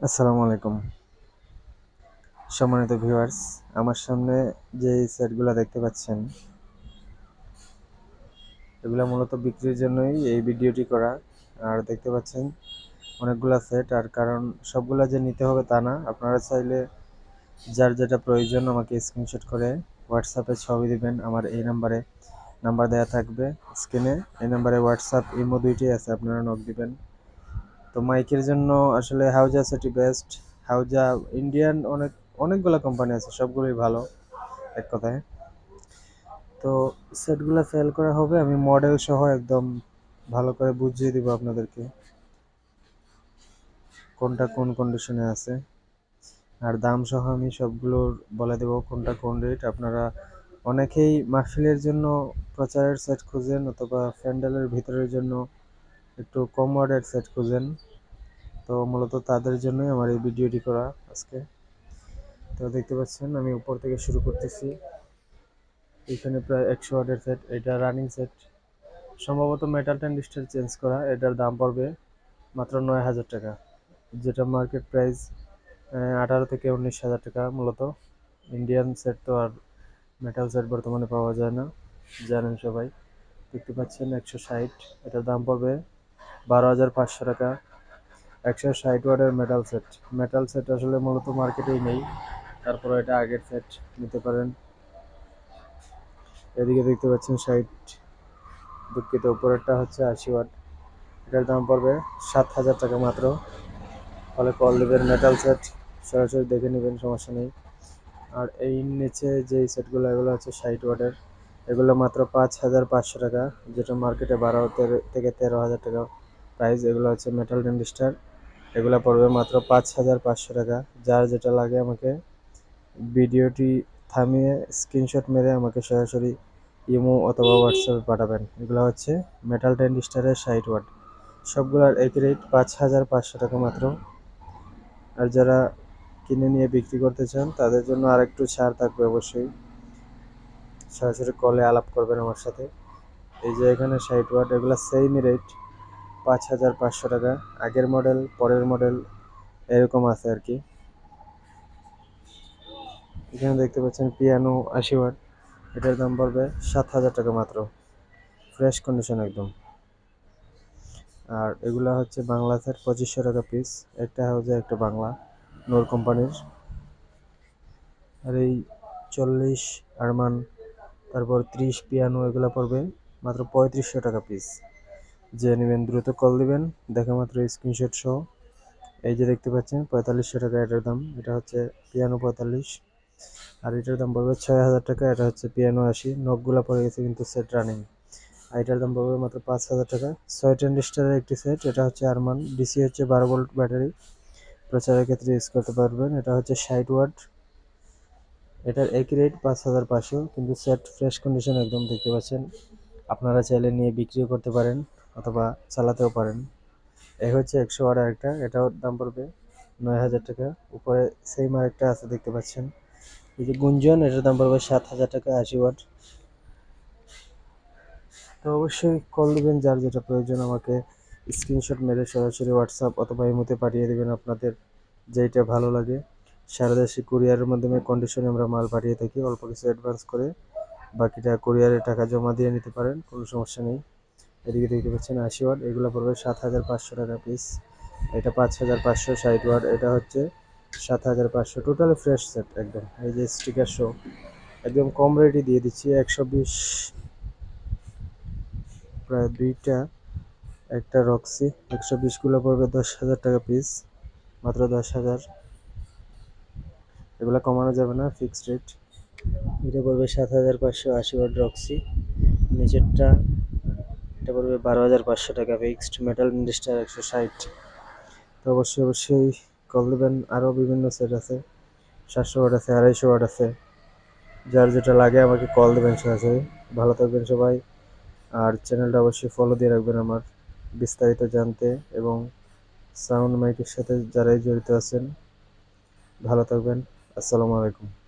আসসালামু আলাইকুম। সম্মানিত ভিউয়ার্স, আমার সামনে যে সেটগুলো দেখতে পাচ্ছেন, এগুলো মূলত বিক্রির জন্যই এই ভিডিওটি করা। আর দেখতে পাচ্ছেন অনেকগুলো সেট, আর কারণ সবগুলো যে নিতে হবে তা না। আপনারা চাইলে যার যেটা প্রয়োজন আমাকে স্ক্রিনশট করে হোয়াটসঅ্যাপে ছবি দিবেন। আমার এই নাম্বারে নাম্বার দেওয়া থাকবে। স্ক্রিনে এই নাম্বারে হোয়াটসঅ্যাপ ইমো দুইটি আছে, আপনারা নক দিবেন। তো মাইকের জন্য আসলে হাউজা সেটি বেস্ট হাউজা ইন্ডিয়ান অনেক, অনেকগুলো কোম্পানি আছে, সবগুলোই ভালো, এক কথায়। তো সেটগুলো সেল করা হবে, আমি মডেল সহ একদম ভালো করে বুঝিয়ে দিব আপনাদেরকে। কোনটা কোন কন্ডিশনে আছে। আর দাম সহ আমি সবগুলোর বলে দেব কোনটা কোন রেট আপনারা অনেকেই মাহফিলের জন্য প্রচারের সেট খুঁজেন অথবা প্যান্ডেলের ভিতরের জন্য একটু কম ওয়ার্ডের সেট খুঁজেন। তো মূলত তাদের জন্যই আমার এই ভিডিওটি করা আজকে। তো দেখতে পাচ্ছেন, আমি উপর থেকে শুরু করতেছি। এখানে প্রায় একশো ওয়ার্ডের সেট এটা রানিং সেট সম্ভবত মেটাল ট্যান্ডিস্টার চেঞ্জ করা, এটার দাম পড়বে মাত্র নয় হাজার টাকা। যেটা মার্কেট প্রাইস আঠারো থেকে উনিশ হাজার টাকা মূলত। ইন্ডিয়ান সেট তো আর মেটাল সেট বর্তমানে পাওয়া যায় না, জানেন সবাই। দেখতে পাচ্ছেন একশো ষাট, এটার দাম পড়বে বারো হাজার পাঁচশো টাকা। একশো ষাট ওয়ার্ডের মেটাল সেট মেটাল সেট আসলে মূলত মার্কেটেই নেই। তারপরে এটা আগের সেট নিতে পারেন। এদিকে দেখতে পাচ্ছেন ষাট। দুঃখিত, উপরেরটা হচ্ছে আশি ওয়াট। এটার দাম পড়বে সাত হাজার টাকা মাত্র। ফলে কল দেবেন মেটাল সেট সরাসরি দেখে নেবেন, সমস্যা নেই। আর এই নিচে যে সেটগুলো এগুলো হচ্ছে ষাট ওয়াটের। এগুলো মাত্র পাঁচ হাজার পাঁচশো টাকা, যেটা মার্কেটে বারো থেকে তেরো হাজার টাকা। প্রাইস এগুলো হচ্ছে মেটাল ডেন্ডিস্টার এগুলো পড়বে মাত্র পাঁচ হাজার পাঁচশো টাকা। যার যেটা লাগে আমাকে ভিডিওটি থামিয়ে স্ক্রিনশট মেরে আমাকে সরাসরি ইমো অথবা হোয়াটসঅ্যাপে পাঠাবেন। এগুলো হচ্ছে মেটাল ডেন্ডিস্টারের ষাট ওয়াট সবগুলোর এক রেট পাঁচ হাজার পাঁচশো টাকা মাত্র। আর যারা কিনে নিয়ে বিক্রি করতে চান, তাদের জন্য আরেকটু ছাড় থাকবে অবশ্যই। সরাসরি কলে আলাপ করবেন আমার সাথে। এই যে এখানে ষাট ওয়াট এগুলো সেম রেট পাঁচ হাজার পাঁচশো টাকা। আগের মডেল পরের মডেল এরকম আছে আর কি। এখানে দেখতে পাচ্ছেন পিয়ানো আশি ওয়াট। এটার দাম পড়বে সাত হাজার টাকা মাত্র। ফ্রেশ কন্ডিশন একদম। আর এগুলা হচ্ছে বাংলা সেট পঁচিশশো টাকা পিস একটা হচ্ছে একটা বাংলা নোর কোম্পানির আর এই চল্লিশ আরমান, তারপর ত্রিশ পিয়ানো এগুলো পড়বে মাত্র পঁয়ত্রিশশো টাকা পিস যে নেবেন, দ্রুত কল দিবেন। দেখা মাত্র স্ক্রিনশট সহ। এই যে দেখতে পাচ্ছেন, পঁয়তাল্লিশশো টাকা এটার দাম। এটা হচ্ছে পিয়ানো পঁয়তাল্লিশ। আর এটার দাম পড়বে ছয় হাজার টাকা। এটা হচ্ছে পিয়ানো আশি। নখগুলো পড়ে গেছে কিন্তু সেট রানিং আর এটার দাম পড়বে মাত্র পাঁচ হাজার টাকা। ছয় ট্রেন্ডিস্টারের একটি সেট এটা হচ্ছে আরমান। ডিসি হচ্ছে বারো ভোল্ট ব্যাটারি প্রচারের ক্ষেত্রে ইউজ করতে পারবেন। এটা হচ্ছে ষাট ওয়াট এটার একই রেট পাঁচ হাজার পাঁচশো। কিন্তু সেট ফ্রেশ কন্ডিশন একদম দেখতে পাচ্ছেন। আপনারা চাইলে নিয়ে বিক্রিও করতে পারেন। অথবা চালাতেও পারেন। এই হচ্ছে একশো ওয়াট আরেকটা, এটাও দাম পড়বে নয় হাজার টাকা। উপরে সেম আরেকটা আছে, দেখতে পাচ্ছেন। এই যে গুঞ্জন, এটার দাম পড়বে সাত হাজার টাকা আশি ওয়াট। তো অবশ্যই কল দেবেন, যার যেটা প্রয়োজন আমাকে স্ক্রিনশট মেরে সরাসরি হোয়াটসঅ্যাপ অথবা ইমোতে পাঠিয়ে দেবেন আপনাদের যেইটা ভালো লাগে। সারা দেশে কুরিয়ারের মাধ্যমে কন্ডিশনে আমরা মাল পাঠিয়ে থাকি, অল্প কিছু অ্যাডভান্স করে। বাকিটা কুরিয়ারে টাকা জমা দিয়ে নিতে পারেন, কোনো সমস্যা নেই। এদিকে দেখতে পাচ্ছেন আশি ওয়াট, এগুলো পড়বে সাত হাজার পাঁচশো টাকা পিস এটা পাঁচ হাজার পাঁচশো ষাট ওয়াট, এটা হচ্ছে সাত হাজার পাঁচশো। টোটালি ফ্রেশ সেট একদম, এই যে স্টিকার শো একদম কম রেটই দিয়ে দিচ্ছি, একশো বিশ। প্রায় দুইটা, একটা রক্সি একশো বিশগুলো পড়বে দশ হাজার টাকা পিস মাত্র দশ হাজার। এগুলো কমানো যাবে না ফিক্সড রেট এটা পড়বে সাত হাজার পাঁচশো আশি ওয়াট রক্সি নিচেরটা এটা পড়বে বারো হাজার পাঁচশো টাকা ফিক্সড মেটাল ইন্ডাস্ট্রিয়াল একশো ষাট। তো অবশ্যই অবশ্যই কল দেবেন। আরও বিভিন্ন সেট আছে। সাতশো ওয়াট আছে, আড়াইশো ওয়াট আছে। যার যেটা লাগে আমাকে কল দেবেন সরাসরি। ভালো থাকবেন সবাই। আর চ্যানেলটা অবশ্যই ফলো দিয়ে রাখবেন আমার বিস্তারিত জানতে এবং সাউন্ড মাইকের সাথে যারাই জড়িত আছেন। ভালো থাকবেন। আসসালামু আলাইকুম।